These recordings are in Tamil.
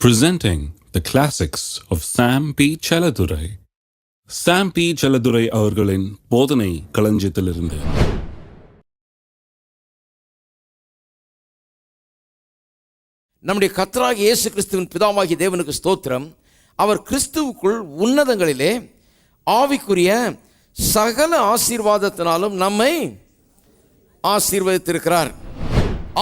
presenting the classics of Sam P. Chaladurai. Sam P. Chaladurai அவர்களின் போதனை களஞ்சியத்திலிருந்து நம்முடைய கத்தராக இயேசு கிறிஸ்துவின் பிதாவாகிய தேவனுக்கு ஸ்தோத்திரம் அவர் கிறிஸ்துவுக்குள் உன்னதங்களிலே ஆவிக்குரிய சகல ஆசீர்வாதத்தினாலும் நம்மை ஆசீர்வதித்திருக்கிறார்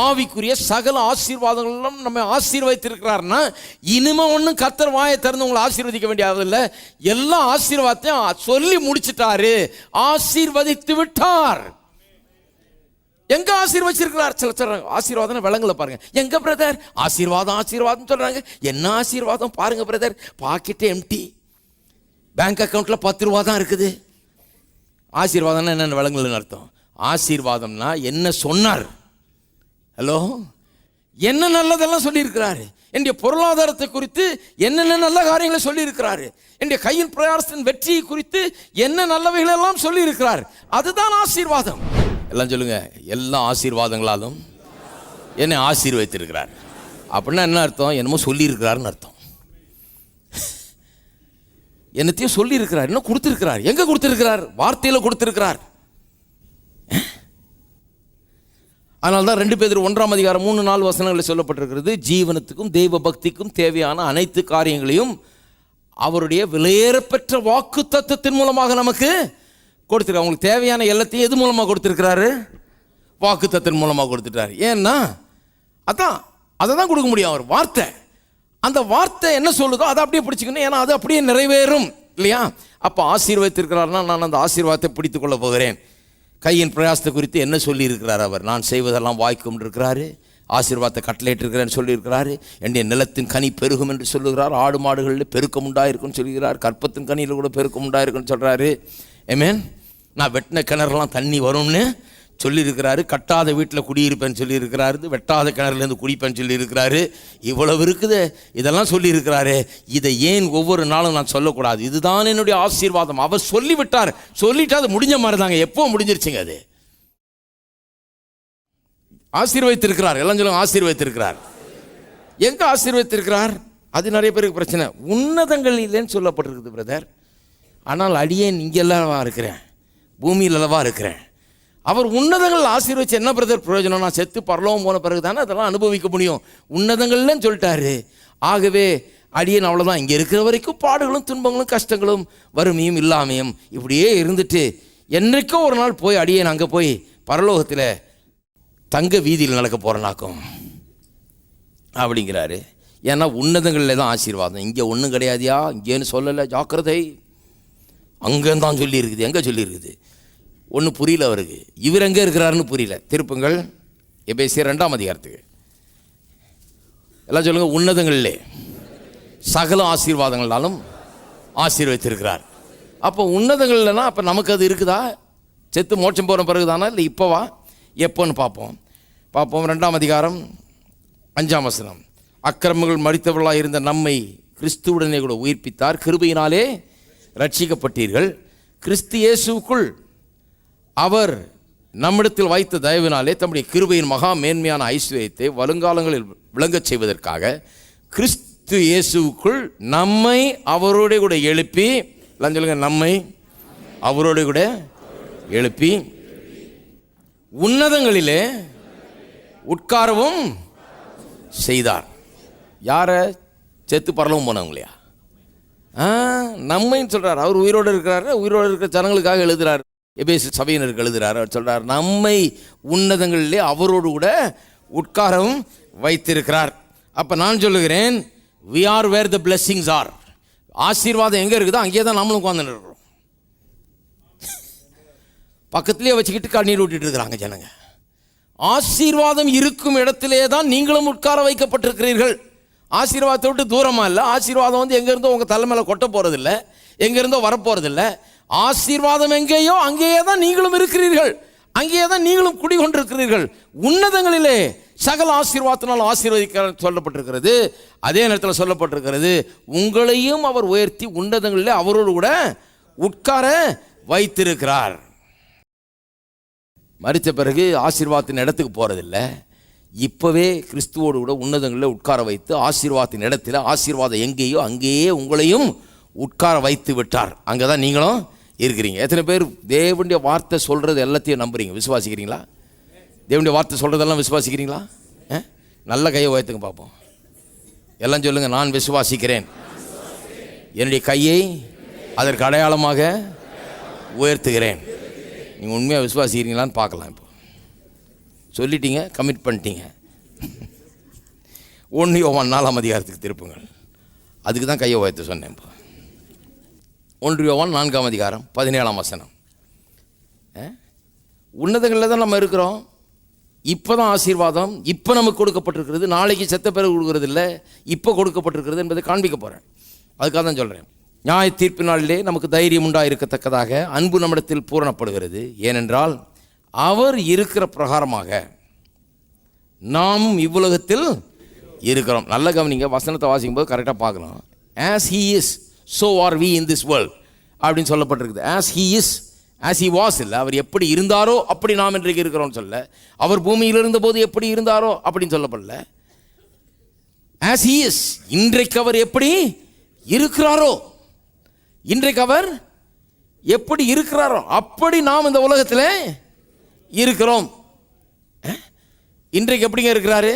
ஆவிக்குரிய சகல ஆசீர்வாதங்களும் நம்மை ஆசீர்வதித்திருக்கிறார்னா இனிமே ஒன்றும் கத்தர் வாயை திறந்து உங்களை ஆசீர்வதிக்க வேண்டியதில்லை. எல்லா ஆசீர்வாதத்தையும் சொல்லி முடிச்சிட்டாரு. ஆசீர்வதித்து விட்டார். எங்க ஆசீர்வச்சிருக்கிறார்? சில சொல்றாங்க ஆசீர்வாதம் விலங்குல பாருங்க. எங்க பிரதர்? ஆசீர்வாதம் ஆசீர்வாதம் சொல்றாங்க. என்ன ஆசீர்வாதம் பாருங்க பிரதர். பாக்கெட் எம்டி பேங்க் அக்கௌண்ட்ல பத்து ரூபா தான் இருக்குது. ஆசீர்வாதம்னா என்னென்ன விலங்குலன்னு அர்த்தம். ஆசீர்வாதம்னா என்ன சொன்னார்? ஹலோ? என்ன நல்லதெல்லாம் சொல்லியிருக்கிறாரு? என்னுடைய பொருளாதாரத்தை குறித்து என்னென்ன நல்ல காரியங்களை சொல்லியிருக்கிறாரு? என்னுடைய கையின் பிரயாசத்தின் வெற்றியை குறித்து என்ன நல்லவைகளெல்லாம் சொல்லியிருக்கிறார்? அதுதான் ஆசீர்வாதம். எல்லாம் சொல்லுங்க. எல்லா ஆசீர்வாதங்களாலும் என்னை ஆசீர்வதித்திருக்கிறார். அப்படின்னா என்ன அர்த்தம்? என்னமோ சொல்லியிருக்கிறாருன்னு அர்த்தம். என்னத்தையும் சொல்லியிருக்கிறார். இன்னும் கொடுத்துருக்கிறார். எங்கே கொடுத்துருக்கிறார்? வார்த்தையில் கொடுத்துருக்கிறார். அதனால தான் ரெண்டு பேர் ஒன்றாம் அதிகாரம் மூணு நாள் வசனங்களில் சொல்லப்பட்டிருக்கிறது. ஜீவனத்துக்கும் தெய்வ பக்திக்கும் தேவையான அனைத்து காரியங்களையும் அவருடைய விலையேறப்பெற்ற வாக்கு தத்துவத்தின் மூலமாக நமக்கு கொடுத்துருக்காரு. அவங்களுக்கு தேவையான எல்லாத்தையும் எது மூலமாக கொடுத்துருக்கிறாரு? வாக்கு தத்தின் மூலமாக கொடுத்துட்டாரு. ஏன்னா அதான் அதை தான் கொடுக்க முடியும் அவர் வார்த்தை. அந்த வார்த்தை என்ன சொல்லுதோ அதை அப்படியே பிடிச்சிக்கணும். ஏன்னா அது அப்படியே நிறைவேறும் இல்லையா? அப்போ ஆசீர்வதித்திருக்கிறார்னா நான் அந்த ஆசீர்வாதத்தை பிடித்து கொள்ள போகிறேன். கையின் பிரயாசத்தை குறித்து என்ன சொல்லியிருக்கிறார் அவர்? நான் செய்வதெல்லாம் வாய்க்கும் இருக்கிறாரு. ஆசீர்வாதத்தை கட்டளையிட்டிருக்கிறேன்னு சொல்லியிருக்கிறாரு. என்னுடைய நிலத்தின் கனி பெருகும் என்று சொல்லுகிறார். ஆடு மாடுகளில் பெருக்கம் உண்டாயிருக்குன்னு சொல்கிறார் கற்பத்தின் கனியில் கூட பெருக்கம் உண்டாயிருக்குன்னு சொல்கிறாரு ஏமேன் நான் வெட்டின கிணறுலாம் தண்ணி வரும்னு சொல்லியிருக்கிறாரு கட்டாத வீட்டில் குடியிருப்பேன்னு சொல்லியிருக்கிறாரு வெட்டாத கிணறுலேருந்து குடிப்பேன்னு சொல்லியிருக்கிறாரு. இவ்வளவு இருக்குது இதெல்லாம் சொல்லியிருக்கிறாரு. இதை ஏன் ஒவ்வொரு நாளும் நான் சொல்லக்கூடாது? இதுதான் என்னுடைய ஆசீர்வாதம். அவர் சொல்லிவிட்டார். சொல்லிட்டு அது முடிஞ்ச மாதிரி தாங்க எப்போ முடிஞ்சிருச்சுங்க அது? ஆசீர்வதித்திருக்கிறார். எல்லாம் சொல்லுங்க ஆசீர்வதித்திருக்கிறார். எங்க ஆசீர்வதித்திருக்கிறார்? அது நிறைய பேருக்கு பிரச்சனை. உன்னதங்கள் இல்லைன்னு சொல்லப்பட்டிருக்குது பிரதர் ஆனால் அடியேன் இங்கெல்லாம் இருக்கிறேன். பூமியில் அல்லவா இருக்கிறேன். அவர் உன்னதங்கள் ஆசீர்வச்சு என்ன பிரதர் பிரயோஜனம் நான் செத்து பரலோகம் போன பிறகு தானே அதெல்லாம் அனுபவிக்க முடியும். உன்னதங்கள்லன்னு சொல்லிட்டாரு. ஆகவே அடியன் அவ்வளோதான் இங்கே இருக்கிற வரைக்கும் பாடுகளும் துன்பங்களும் கஷ்டங்களும் வறுமையும் இல்லாமையும் இப்படியே இருந்துட்டு என்றைக்கோ ஒரு நாள் போய் அடியேன் அங்கே போய் பரலோகத்தில் தங்க வீதியில் நடக்க போகிறனாக்கும் அப்படிங்கிறாரு. ஏன்னா உன்னதங்களில் தான் ஆசீர்வாதம். இங்கே ஒன்றும் கிடையாதியா? இங்கேன்னு சொல்லலை. ஜாக்கிரதை. அங்கே தான் சொல்லியிருக்குது. எங்கே சொல்லியிருக்குது? ஒன்றும் புரியல அவருக்கு. இவர் எங்கே இருக்கிறாருன்னு புரியல. திருப்புங்கள் எபேசிய ரெண்டாம் அதிகாரத்துக்கு. எல்லாம் சொல்லுங்கள் உன்னதங்களிலே. சகல ஆசீர்வாதங்களாலும் ஆசீர்வதித்திருக்கிறார். அப்போ உன்னதங்கள்லனா அப்போ நமக்கு அது இருக்குதா? செத்து மோட்சம் போகிற பிறகு தானா இல்லை இப்போவா? எப்போன்னு பார்ப்போம். பார்ப்போம் ரெண்டாம் அதிகாரம் அஞ்சாம் வசனம். அக்கிரமங்கள் மறித்தவர்களாக இருந்த நம்மை கிறிஸ்துவுடனே கூட உயிர்ப்பித்தார். கிருபையினாலே ரட்சிக்கப்பட்டீர்கள். கிறிஸ்து இயேசுவுக்குள் அவர் நம்மிடத்தில் வைத்த தயவினாலே தம்முடைய கிருபையின் மகா மேன்மையான ஐஸ்வர்யத்தை வருங்காலங்களில் விளங்கச் செய்வதற்காக கிறிஸ்து இயேசுவுக்குள் நம்மை அவரோட கூட எழுப்பி எல்லாம் சொல்லுங்க நம்மை அவரோட கூட எழுப்பி உன்னதங்களிலே உட்காரவும் செய்தார். யாரை? செத்து பரலவும் போனவங்களையா? ஆ நம்மைன்னு சொல்கிறார் அவர் உயிரோடு இருக்கிறாரு உயிரோடு இருக்கிற ஜனங்களுக்காக எழுதுகிறார் எபேசு சபையினருக்கு எழுதுகிறார் அவர் சொல்கிறார் நம்மை உன்னதங்களிலே அவரோடு கூட உட்காரவும் வைத்திருக்கிறார். அப்போ நான் சொல்லுகிறேன் we are where the blessings are ஆசீர்வாதம் எங்கே இருக்குதோ அங்கேயே தான் நம்மளும் உட்காந்து இருக்கிறோம். பக்கத்துலேயே வச்சுக்கிட்டு கண்ணீர் விட்டுட்டு இருக்கிறாங்க ஜனங்க. ஆசீர்வாதம் இருக்கும் இடத்திலே தான் நீங்களும் உட்கார வைக்கப்பட்டிருக்கிறீர்கள். ஆசீர்வாதத்தை விட்டு தூரமாக இல்லை. ஆசீர்வாதம் வந்து எங்கேருந்தோ உங்கள் தலைமையில் கொட்ட போகிறதில்ல எங்கேருந்தோ வரப்போகிறதில்ல ஆசீர்வாதம் எங்கேயோ அங்கேயே தான் நீங்களும் இருக்கிறீர்கள். அங்கேயே தான் நீங்களும் குடிகொண்டிருக்கிறீர்கள். உன்னதங்களிலே சகல ஆசீர்வாதத்தினால் ஆசீர்வதிக்க சொல்லப்பட்டிருக்கிறது. அதே நேரத்தில் சொல்லப்பட்டிருக்கிறது உங்களையும் அவர் உயர்த்தி உன்னதங்களிலே அவரோடு கூட உட்கார வைத்திருக்கிறார். மறித்த பிறகு ஆசீர்வாதத்தின் இடத்துக்கு போகிறதில்ல இப்போவே கிறிஸ்துவோடு கூட உன்னதங்களில் உட்கார வைத்து ஆசீர்வாதத்தின் இடத்துல ஆசீர்வாதம் எங்கேயோ அங்கேயே உங்களையும் உட்கார வைத்து விட்டார். அங்கே தான் நீங்களும் இருக்கிறீங்க. எத்தனை பேர் தேவனுடைய வார்த்தை சொல்கிறது எல்லாத்தையும் நம்புறீங்க? விசுவாசிக்கிறீங்களா? தேவனுடைய வார்த்தை சொல்கிறதெல்லாம் விசுவாசிக்கிறீங்களா? ஆ? நல்ல கையை உயர்த்துங்க பார்ப்போம் எல்லாம் சொல்லுங்கள் நான் விசுவாசிக்கிறேன். என்னுடைய கையை அதற்கு அடையாளமாக உயர்த்துகிறேன். நீங்கள் உண்மையாக விசுவாசிக்கிறீங்களான்னு பார்க்கலாம் இப்போ. சொல்லிட்டீங்க கமிட் பண்ணிட்டீங்க. ஒன்று ஒவ்வொரு நாலாம் அதிகாரத்துக்கு திருப்புங்கள். அதுக்கு தான் கையை உயர்த்த சொன்னேன் இப்போ. ஒன்று யோவான் நான்காம் அதிகாரம் பதினேழாம் வசனம். உன்னதங்களில் தான் நம்ம இருக்கிறோம். இப்போ தான் ஆசீர்வாதம் இப்போ நமக்கு கொடுக்கப்பட்டிருக்கிறது. நாளைக்கு செத்த பிறகு கொடுக்கறது இல்லை இப்போ கொடுக்கப்பட்டிருக்கிறது என்பதை காண்பிக்க போகிறேன் அதுக்காக தான் சொல்கிறேன் நியாய தீர்ப்பு நாளிலே நமக்கு தைரியம் உண்டாயிருக்கத்தக்கதாக அன்பு நம்மிடத்தில் பூரணப்படுகிறது. ஏனென்றால் அவர் இருக்கிற பிரகாரமாக நாமும் இவ்வுலகத்தில் இருக்கிறோம். நல்ல கவனிங்க வசனத்தை வாசிக்கும் போது கரெக்டாக பார்க்கணும். As he is so are we in this world அப்படின்னு சொல்லப்பட்டிருக்குது. As he is as he was இல்லை அவர் எப்படி இருந்தாரோ அப்படி நாம் இன்றைக்கு இருக்கிறோம்னு சொல்ல அவர் பூமியில் இருந்தபோது எப்படி இருந்தாரோ அப்படின்னு சொல்லப்படல. ஆஸ் ஹீ இஸ் இன்றைக்கு அவர் எப்படி இருக்கிறாரோ இன்றைக்கு அவர் எப்படி இருக்கிறாரோ அப்படி நாம் இந்த உலகத்தில் இருக்கிறோம். இன்றைக்கு எப்படிங்க இருக்கிறாரு?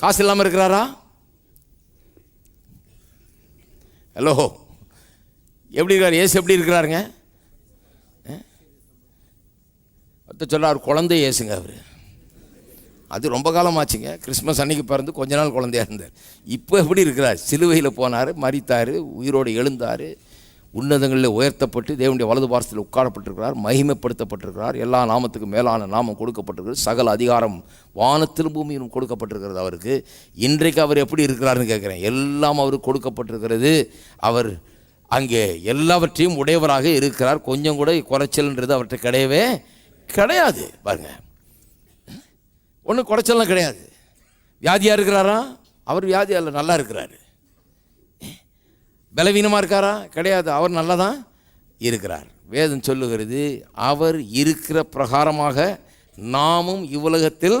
காசு இல்லாமல் இருக்கிறாரா? ஹலோ எப்படி இருக்கார்? ஏசு எப்படி இருக்கிறாருங்க? அத்த சொல்கிறார் குழந்தை ஏசுங்க அவர். அது ரொம்ப காலமாச்சுங்க. கிறிஸ்மஸ் அன்னைக்கு பிறந்து கொஞ்ச நாள் குழந்தையா இருந்தார். இப்போ எப்படி இருக்கிறார்? சிலுவையில் போனார் மறித்தார் உயிரோடு எழுந்தார் உன்னதங்களில் உயர்த்தப்பட்டு தேவனுடைய வலது பாரசத்தில் உட்காரப்பட்டிருக்கிறார் மகிமைப்படுத்தப்பட்டிருக்கிறார் எல்லா நாமத்துக்கும் மேலான நாமம் கொடுக்கப்பட்டிருக்கிறது சகல அதிகாரம் வானத்திலும் பூமியிலும் கொடுக்கப்பட்டிருக்கிறது அவருக்கு. இன்றைக்கு அவர் எப்படி இருக்கிறாருன்னு கேட்குறேன். எல்லாம் அவருக்கு கொடுக்கப்பட்டிருக்கிறது. அவர் அங்கே எல்லாவற்றையும் உடையவராக இருக்கிறார். கொஞ்சம் கூட குறைச்சல்ன்றது அவர்கிட்ட கிடையவே கிடையாது. பாருங்க. ஒன்றும் குறைச்சல்லாம் கிடையாது. வியாதியாக இருக்கிறாரா? அவர் வியாதியால் நல்லா இருக்கிறாரு. பலவீனமாக இருக்காரா? கிடையாது. அவர் நல்லா தான் இருக்கிறார். வேதம் சொல்லுகிறது அவர் இருக்கிற பிரகாரமாக நாமும் இவ்வுலகத்தில்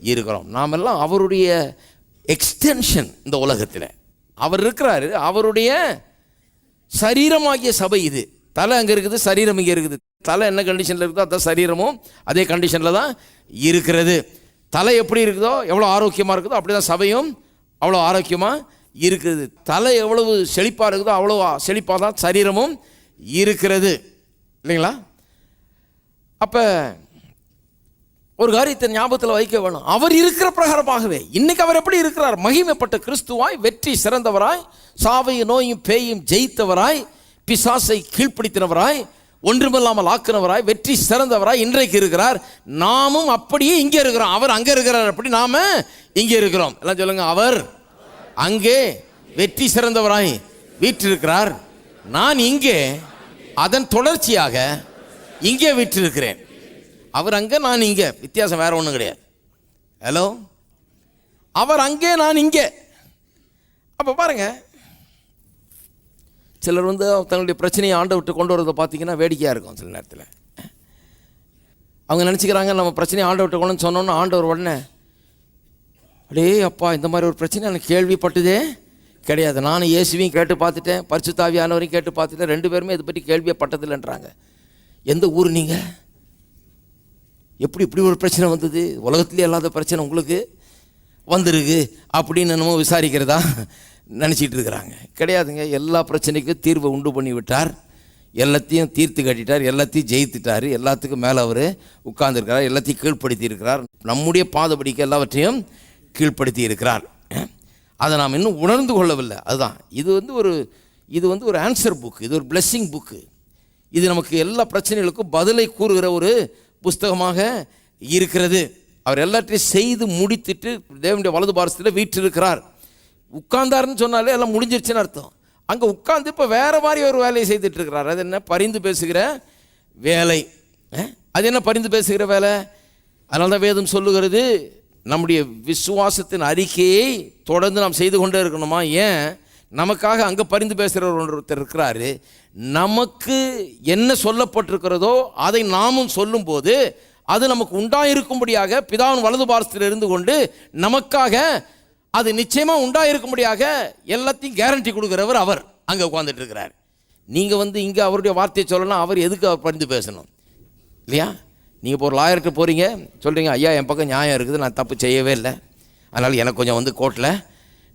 இருக்கிறோம். நாமெல்லாம் அவருடைய எக்ஸ்டென்ஷன் இந்த உலகத்தில். அவர் இருக்கிறாரு அவருடைய சரீரமாகிய சபை இது. தலை அங்கே இருக்குது சரீரம் இங்கே இருக்குது. தலை என்ன கண்டிஷனில் இருக்குதோ அதான் சரீரமும் அதே கண்டிஷனில் தான் இருக்கிறது. தலை எப்படி இருக்குதோ எவ்வளோ ஆரோக்கியமாக இருக்குதோ அப்படி தான் சபையும் அவ்வளோ ஆரோக்கியமாக இருக்குது. தலை எவ்வளவு செழிப்பாக இருக்குதோ அவ்வளோ செழிப்பாக தான் சரீரமும் இருக்கிறது. இல்லைங்களா? அப்போ ஒரு காரியத்தை ஞாபகத்தில் வைக்க வேணும். அவர் இருக்கிற பிரகாரமாகவே. இன்னைக்கு அவர் எப்படி இருக்கிறார்? மகிமைப்பட்ட கிறிஸ்துவாய் வெற்றி சிறந்தவராய் சாவையும் நோயும் பேயும் ஜெயித்தவராய் பிசாசை கீழ்ப்பிடித்தினவராய் ஒன்றுமில்லாமல் ஆக்கினவராய் வெற்றி சிறந்தவராய் இன்றைக்கு இருக்கிறார். நாமும் அப்படியே இங்கே இருக்கிறோம். அவர் அங்கே இருக்கிறார் அப்படி நாம இங்கே இருக்கிறோம். எல்லாம் சொல்லுங்க அவர் அங்கே வெற்றி சிறந்தவராய் வீற்றிருக்கிறார். நான் இங்கே அதன் தொடர்ச்சியாக இங்கே வீற்றிருக்கிறேன். அவர் அங்கே நான் இங்கே. வித்தியாசம் வேறு ஒன்றும் கிடையாது. ஹலோ அவர் அங்கே நான் இங்கே. அப்போ பாருங்க. சிலர் வந்து தங்களுடைய பிரச்சனையை ஆண்டை விட்டு கொண்டு வரதை பார்த்தீங்கன்னா வேடிக்கையாக இருக்கும் சில நேரத்தில். அவங்க நினச்சிக்கிறாங்க நம்ம பிரச்சனையை ஆண்டை விட்டு கொண்டு சொன்னோன்னு ஆண்டவர் உடனே அடே அப்பா இந்த மாதிரி ஒரு பிரச்சனை எனக்கு கேள்விப்பட்டதே கிடையாது. நானும் இயேசுவையும் கேட்டு பார்த்துட்டேன் பரிசுத்தாவியானவரையும் கேட்டு பார்த்துட்டேன். ரெண்டு பேருமே இதை பற்றி கேள்வியே பட்டதில்லைன்றாங்க எந்த ஊர் நீங்கள் எப்படி இப்படி ஒரு பிரச்சனை வந்தது? உலகத்துலேயே இல்லாத பிரச்சனை உங்களுக்கு வந்திருக்கு அப்படின்னு என்னமோ விசாரிக்கிறதா நினச்சிட்டு இருக்கிறாங்க. கிடையாதுங்க. எல்லா பிரச்சனைக்கும் தீர்வை உண்டு பண்ணி விட்டார் எல்லாத்தையும் தீர்த்து கட்டிட்டார். எல்லாத்தையும் ஜெயித்துட்டார். எல்லாத்துக்கும் மேலே அவர் உட்கார்ந்துருக்கிறார். எல்லாத்தையும் கீழ்ப்படுத்தி இருக்கிறார் நம்முடைய பாதபடிக்கு எல்லாவற்றையும் கீழ்ப்படுத்தி இருக்கிறார் அதை நாம் இன்னும் உணர்ந்து கொள்ளவில்லை. அதுதான். இது வந்து ஒரு இது வந்து ஒரு ஆன்சர் புக் இது ஒரு பிளெஸ்ஸிங் புக்கு இது நமக்கு எல்லா பிரச்சனைகளுக்கும் பதிலை கூறுகிற ஒரு புஸ்தகமாக இருக்கிறது. அவர் எல்லாத்தையும் செய்து முடித்துட்டு தேவனுடைய வலது பாரசத்தில் வீற்றிருக்கிறார். உட்கார்ந்தாருன்னு சொன்னாலே எல்லாம் முடிஞ்சிருச்சுன்னு அர்த்தம். அங்கே உட்கார்ந்து இப்போ வேறு மாதிரி ஒரு வேலையை செய்துட்டு இருக்கிறார் அது என்ன? பரிந்து பேசுகிற வேலை. அது என்ன பரிந்து பேசுகிற வேலை? அதனால தான் வேதம் சொல்லுகிறது நம்முடைய விசுவாசத்தின் அறிக்கையை தொடர்ந்து நாம் செய்து கொண்டே இருக்கணுமா? ஏன்? நமக்காக அங்கே பரிந்து பேசுகிறவர் ஒருத்தர் இருக்கிறாரு. நமக்கு என்ன சொல்லப்பட்டிருக்கிறதோ அதை நாமும் சொல்லும்போது அது நமக்கு உண்டாயிருக்கும்படியாக பிதாவின் வலது பாரசத்தில் இருந்து கொண்டு நமக்காக அது நிச்சயமாக உண்டாயிருக்கும்படியாக எல்லாத்தையும் கேரண்டி கொடுக்குறவர் அவர். அங்கே உட்காந்துட்டு இருக்கிறார் நீங்கள் வந்து இங்கே அவருடைய வார்த்தையை சொல்லலாம் அவர் எதுக்கு அவர் பரிந்து பேசணும்? இல்லையா? நீங்கள் இப்போ ஒரு லாயர்கிட்ட போகிறீங்க சொல்கிறீங்க ஐயா என் பக்கம் நியாயம் இருக்குது நான் தப்பு செய்யவே இல்லை. அதனால் எனக்கு கொஞ்சம் வந்து கோர்ட்டில்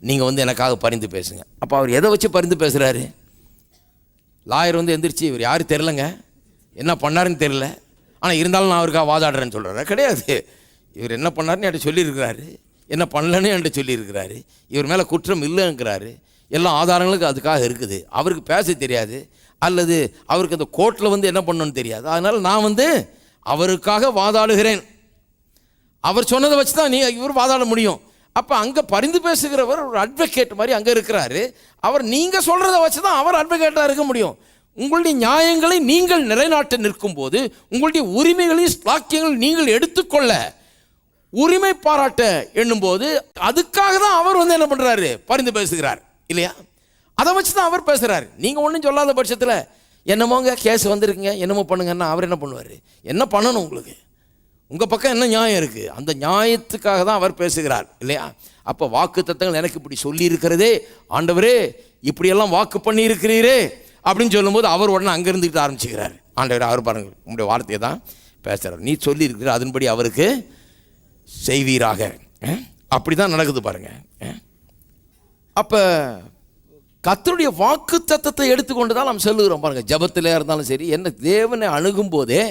நீங்கள் வந்து எனக்காக பரிந்து பேசுங்க. அப்போ அவர் எதை வச்சு பரிந்து பேசுகிறாரு லாயர் வந்து எந்திரிச்சு இவர் யாரும் தெரிலங்க என்ன பண்ணாருன்னு தெரில ஆனால் இருந்தாலும் நான் அவருக்காக வாதாடுறேன்னு சொல்கிறாரு கிடையாது. இவர் என்ன பண்ணாருன்னு என்கிட்ட சொல்லியிருக்கிறாரு. என்ன பண்ணலன்னு என்கிட்ட சொல்லியிருக்கிறாரு. இவர் மேலே குற்றம் இல்லைங்கிறாரு. எல்லா ஆதாரங்களுக்கும் அதுக்காக இருக்குது. அவருக்கு பேச தெரியாது. அல்லது அவருக்கு அந்த கோர்ட்டில் வந்து என்ன பண்ணணும்னு தெரியாது. அதனால் நான் வந்து அவருக்காக வாதாடுகிறேன். அவர் சொன்னதை வச்சு தான் நீ இவர் வாதாட முடியும். அப்போ அங்கே பரிந்து பேசுகிறவர் ஒரு அட்வொகேட் மாதிரி அங்கே இருக்கிறாரு. அவர் நீங்கள் சொல்கிறத வச்சு தான் அவர் அட்வொகேட்டாக இருக்க முடியும். உங்களுடைய நியாயங்களை நீங்கள் நிலைநாட்ட நிற்கும் போது உங்களுடைய உரிமைகளையும் ஸ்லாக்கியங்கள் நீங்கள் எடுத்துக்கொள்ள உரிமை பாராட்ட எண்ணும்போது அதுக்காக தான் அவர் வந்து என்ன பண்ணுறாரு பரிந்து பேசுகிறார். இல்லையா? அதை வச்சு தான் அவர் பேசுகிறார் நீங்கள் ஒன்றும் சொல்லாத பட்சத்தில் என்னமோங்க கேஸ் வந்திருக்குங்க என்னமோ பண்ணுங்கன்னா அவர் என்ன பண்ணுவார்? என்ன பண்ணணும் உங்களுக்கு? உங்கள் பக்கம் என்ன நியாயம் இருக்குது அந்த நியாயத்துக்காக தான் அவர் பேசுகிறார் இல்லையா? அப்போ வாக்கு தத்தங்கள் எனக்கு இப்படி சொல்லியிருக்கிறதே ஆண்டவரே இப்படியெல்லாம் வாக்கு பண்ணியிருக்கிறீரே அப்படின்னு சொல்லும்போது அவர் உடனே அங்கே இருந்துக்கிட்டு ஆரம்பிச்சுக்கிறார். ஆண்டவர் அவர் பாருங்கள் உங்களுடைய வார்த்தையை தான் பேசுகிறார் நீ சொல்லியிருக்கிற அதன்படி அவருக்கு செய்வீராக. அப்படி தான் நடக்குது பாருங்கள் அப்போ கத்தருடைய வாக்கு தத்தத்தை எடுத்துக்கொண்டு தான் நாம் சொல்லுகிறோம் பாருங்கள் ஜபத்திலே இருந்தாலும் சரி என்ன தேவனை அணுகும் போதே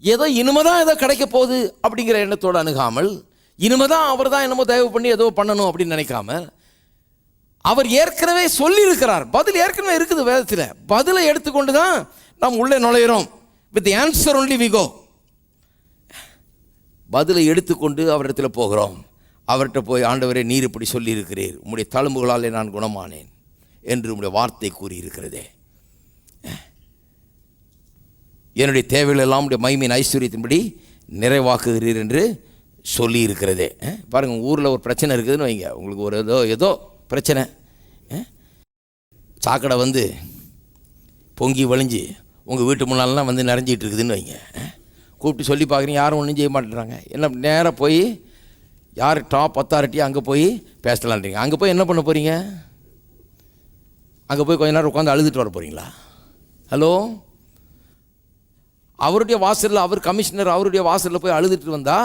ஏதோ இனிமேதான் ஏதோ கிடைக்க போகுது அப்படிங்கிற எண்ணத்தோடு அணுகாமல் இனிமேதான் அவர் தான் என்னமோ தயவு பண்ணி ஏதோ பண்ணணும் அப்படின்னு நினைக்காம அவர் ஏற்கனவே சொல்லியிருக்கிறார். பதில் ஏற்கனவே இருக்குது வேதத்தில். பதிலை எடுத்துக்கொண்டு தான் நாம் உள்ளே நுழையிறோம். வித் ஆன்சர் ஒன்லி விகோ பதிலை எடுத்துக்கொண்டு அவரிடத்தில் போகிறோம். அவர்கிட்ட போய் ஆண்டவரே நீர் இப்படி சொல்லியிருக்கிறீர். உம்முடைய தழும்புகளாலே நான் குணமானேன். என்று உம்முடைய வார்த்தை கூறியிருக்கிறதே. என்னுடைய தேவைகள் எல்லாம் உடைய மைமின் ஐஸ்வர்யத்தின்படி நிறைவாக்குகிறீர் என்று சொல்லி இருக்கிறது பாருங்கள் ஊரில் ஒரு பிரச்சனை இருக்குதுன்னு வைங்க. உங்களுக்கு ஒரு ஏதோ ஏதோ பிரச்சனை. சாக்கடை வந்து பொங்கி வழிஞ்சு உங்கள் வீட்டு முன்னாலலாம் வந்து நிறைஞ்சிட்டு இருக்குதுன்னு வைங்க. கூப்பிட்டு சொல்லி பார்க்குறீங்க யாரும் ஒன்றும் செய்ய மாட்டேறாங்க என்ன நேராக போய் யார் டாப் அத்தாரிட்டி அங்கே போய் பேசலான்றீங்க. அங்கே போய் என்ன பண்ண போகிறீங்க அங்கே போய் கொஞ்ச நேரம் உட்காந்து அழுதுட்டு வர போகிறீங்களா ஹலோ அவருடைய வாசலில் அவர் கமிஷனர் அவருடைய வாசலில் போய் அழுதுட்டு வந்தா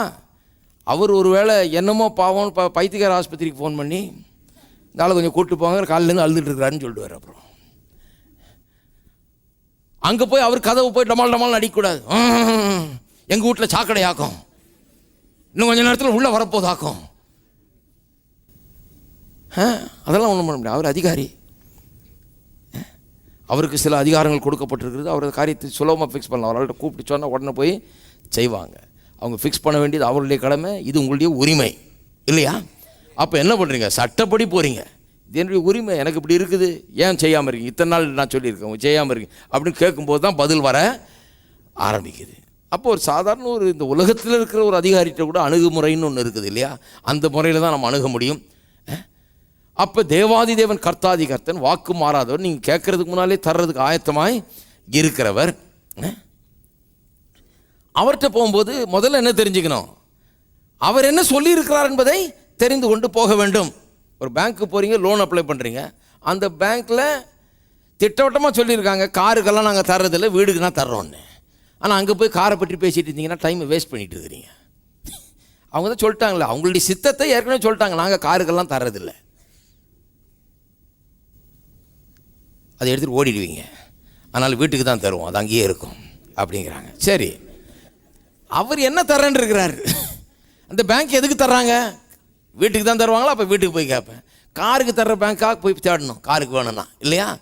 அவர் ஒருவேளை என்னமோ பாவம் ப பைத்தியகார ஆஸ்பத்திரிக்கு ஃபோன் பண்ணி நாளை கொஞ்சம் கூப்பிட்டு போங்க காலையிலேருந்து அழுதுட்டு இருக்கிறாருன்னு சொல்லிட்டு அப்புறம். அங்கே போய் அவர் கதவு போய் டமால் டமால் அடிக்கக்கூடாது. எங்கள் வீட்டில் சாக்கடையாக்கும் இன்னும் கொஞ்ச நேரத்தில் உள்ளே வரப்போதாக்கும் அதெல்லாம் ஒன்றும் பண்ண முடியாது. அவர் அதிகாரி. அவருக்கு சில அதிகாரங்கள் கொடுக்கப்பட்டிருக்கிறது. அவரது காரியத்தை சுலபமாக ஃபிக்ஸ் பண்ணலாம். அவர்கள்ட்ட கூப்பிட்டு சொன்னால் உடனே போய் செய்வாங்க. அவங்க ஃபிக்ஸ் பண்ண வேண்டியது அவருடைய கடமை இது உங்களுடைய உரிமை. இல்லையா? அப்போ என்ன பண்ணுறீங்க சட்டப்படி போகிறீங்க இது என்னுடைய உரிமை. எனக்கு இப்படி இருக்குது. ஏன் செய்யாமல் இருக்கீங்க? இத்தனை நாள் நான் சொல்லியிருக்கேன். செய்யாமல் இருக்கீங்க. அப்படின்னு கேட்கும்போது தான் பதில் வர ஆரம்பிக்குது. அப்போ ஒரு சாதாரண ஒரு இந்த உலகத்தில் இருக்கிற ஒரு அதிகாரிகிட்ட கூட அணுகுமுறைன்னு ஒன்று இருக்குது இல்லையா? அந்த முறையில் தான் நம்ம அணுக முடியும். அப்போ தேவாதி தேவன் கர்த்தாதி கர்த்தன் வாக்கு மாறாதவர். நீங்கள் கேட்கறதுக்கு முன்னாலே தர்றதுக்கு ஆயத்தமாய் இருக்கிறவர். அவர்கிட்ட போகும்போது முதல்ல என்ன தெரிஞ்சுக்கணும்? அவர் என்ன சொல்லியிருக்கிறார் என்பதை தெரிந்து கொண்டு போக வேண்டும். ஒரு பேங்க்கு போகிறீங்க லோன் அப்ளை பண்ணுறீங்க அந்த பேங்க்கில் திட்டவட்டமாக சொல்லியிருக்காங்க காருக்கெல்லாம் நாங்கள் தர்றதில்ல வீடுக்கு நான் தர்றோன்னு ஆனால் அங்கே போய் காரை பற்றி பேசிகிட்டு இருந்தீங்கன்னா டைமை வேஸ்ட் பண்ணிட்டு இருக்கிறீங்க. அவங்க தான் சொல்லிட்டாங்களே அவங்களுடைய சித்தத்தை ஏற்கனவே சொல்லிட்டாங்க நாங்கள் காருக்கெல்லாம் தர்றதில்லை. அதை எடுத்துகிட்டு ஓடிடுவீங்க. அதனால் வீட்டுக்கு தான் தருவோம். அது அங்கேயே இருக்கும். அப்படிங்கிறாங்க. சரி. அவர் என்ன தரேன்னு இருக்கிறாரு. அந்த பேங்க் எதுக்கு தர்றாங்க? வீட்டுக்கு தான் தருவாங்களா? அப்போ வீட்டுக்கு போய் கேட்பேன். காருக்கு தர்ற பேங்க்காக போய் தேடணும். காருக்கு வேணும்னா. இல்லையா?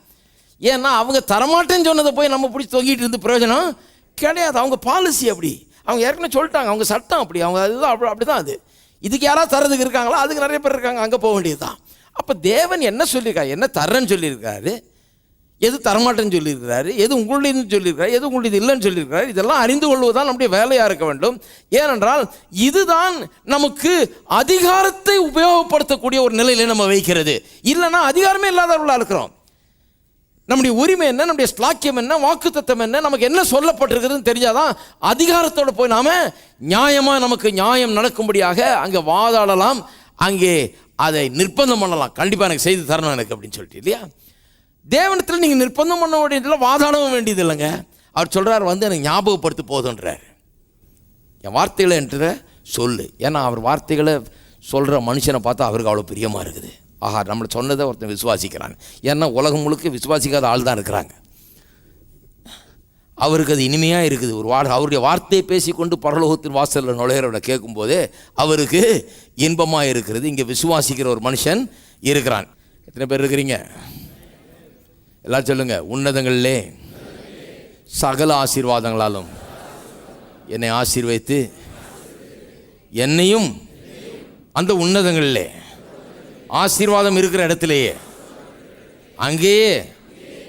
ஏன்னா அவங்க தரமாட்டேன்னு சொன்னதை போய் நம்ம பிடிச்சி தொங்கிட்டு இருந்து பிரயோஜனம் கிடையாது. அவங்க பாலிசி அப்படி. அவங்க ஏற்கனவே சொல்லிட்டாங்க. அவங்க சட்டம் அப்படி. அவங்க அதுதான் அப்படி அப்படி தான் அது. இதுக்கு யாராவது தரதுக்கு இருக்காங்களா? அதுக்கு நிறைய பேர் இருக்காங்க. அங்கே போக வேண்டியது தான் அப்போ தேவன் என்ன சொல்லியிருக்காரு என்ன தரேன்னு சொல்லியிருக்காரு? எது தரமாட்டேன்னு சொல்லியிருக்கிறாரு எது உங்களுடையதுன்னு சொல்லியிருக்கிறார் எது உங்களுடையது இல்லைன்னு சொல்லியிருக்கிறார் இதெல்லாம் அறிந்து கொள்வதுதான் நம்முடைய வேலையாக இருக்க வேண்டும். ஏனென்றால் இதுதான் நமக்கு அதிகாரத்தை உபயோகப்படுத்தக்கூடிய ஒரு நிலையில நம்ம வைக்கிறது. இல்லைன்னா அதிகாரமே இல்லாதவர்களாக இருக்கிறோம். நம்முடைய உரிமை என்ன நம்முடைய ஸ்லாக்கியம் என்ன வாக்குத்தத்தம் என்ன நமக்கு என்ன சொல்லப்பட்டிருக்குதுன்னு தெரிஞ்சாதான் அதிகாரத்தோடு போய் நாம நியாயமாக நமக்கு நியாயம் நடக்கும்படியாக அங்கே வாதாடலாம் அங்கே அதை நிர்பந்தம் பண்ணலாம். கண்டிப்பாக எனக்கு செய்து தரணும் எனக்கு அப்படின்னு சொல்லிட்டு இல்லையா? தேவனத்தில் நீங்கள் நிர்பந்தம் பண்ண வேண்டியதில்லை வாதாடவும் வேண்டியது இல்லைங்க அவர் சொல்கிறார் வந்து எனக்கு ஞாபகப்படுத்து போதுன்றார். என் வார்த்தைகளை என்ற சொல்லு. ஏன்னா அவர் வார்த்தைகளை சொல்கிற மனுஷனை பார்த்தா அவருக்கு அவ்வளோ பிரியமாக இருக்குது. ஆஹா நம்மளை சொன்னதை ஒருத்தன் விசுவாசிக்கிறாங்க ஏன்னா உலகம் முழுக்க விசுவாசிக்காத ஆள் தான் இருக்கிறாங்க. அவருக்கு அது இனிமையாக இருக்குது. ஒரு வார் அவருடைய வார்த்தையை பேசிக்கொண்டு பரலோகத்தின் வாசலில் நுழையிறவனை கேட்கும்போதே அவருக்கு இன்பமாக இருக்கிறது. இங்கே விசுவாசிக்கிற ஒரு மனுஷன் இருக்கிறான். எத்தனை பேர் இருக்கிறீங்க? எல்லாம் சொல்லுங்க உன்னதங்களிலே சகல ஆசீர்வாதங்களாலும் என்னை ஆசீர்வைத்து என்னையும் அந்த உன்னதங்களிலே ஆசீர்வாதம் இருக்கிற இடத்திலேயே அங்கேயே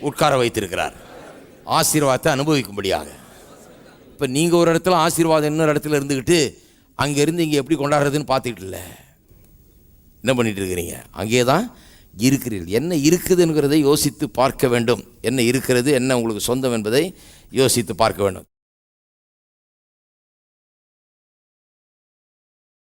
உட்கார வைத்திருக்கிறார். ஆசீர்வாதத்தை அனுபவிக்கும்படியாக. இப்போ நீங்கள் ஒரு இடத்துல ஆசீர்வாதம் இன்னொரு இடத்துல இருந்துக்கிட்டு அங்கேருந்து இங்கே எப்படி கொண்டாடுறதுன்னு பார்த்துக்கிட்டு இல்லை. என்ன பண்ணிகிட்டு இருக்கிறீங்க? அங்கேயே தான் இருக்கிறீர்கள். என்ன இருக்குதுங்கிறதை யோசித்து பார்க்க வேண்டும். என்ன இருக்கிறது என்ன உங்களுக்கு சொந்தம் என்பதை யோசித்து பார்க்க வேண்டும்.